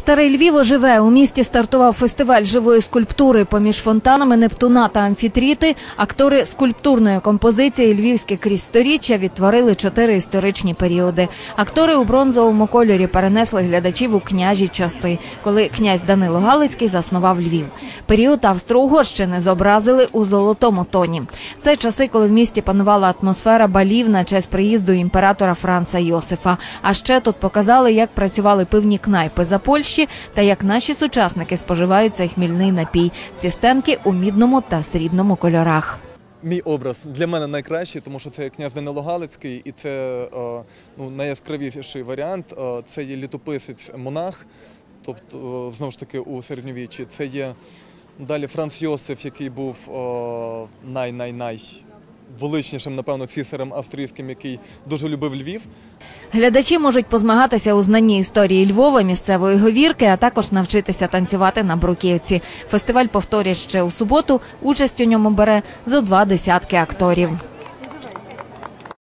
Старий Львів оживе. У місті стартував фестиваль живої скульптури. Поміж фонтанами Нептуна та амфітріти актори скульптурної композиції Львівське крізь сторіччя відтворили чотири історичні періоди. Актори у бронзовому кольорі перенесли глядачів у княжі часи, коли князь Данило Галицький заснував Львів. Період Австро-Угорщини зобразили у золотому тоні. Це часи, коли в місті панувала атмосфера балів на честь приїзду імператора Франца Йосифа. А ще тут показали, як працювали пивні кнайпи за Польщі та як наші сучасники споживають цей хмільний напій. Ці стенки у мідному та срібному кольорах. Мій образ для мене найкращий, тому що це князь Данилогалицький і це е, ну, найяскравіший варіант. Е, Це є літописець монах, тобто е, знову ж таки у середньовіччі. Це є далі Франц Йосиф, який був най-най-най величнішим, напевно, цісарем австрійським, який дуже любив Львів. Глядачі можуть позмагатися у знанні історії Львова, місцевої говірки, а також навчитися танцювати на бруківці. Фестиваль повторять ще у суботу. Участь у ньому бере зо два десятки акторів.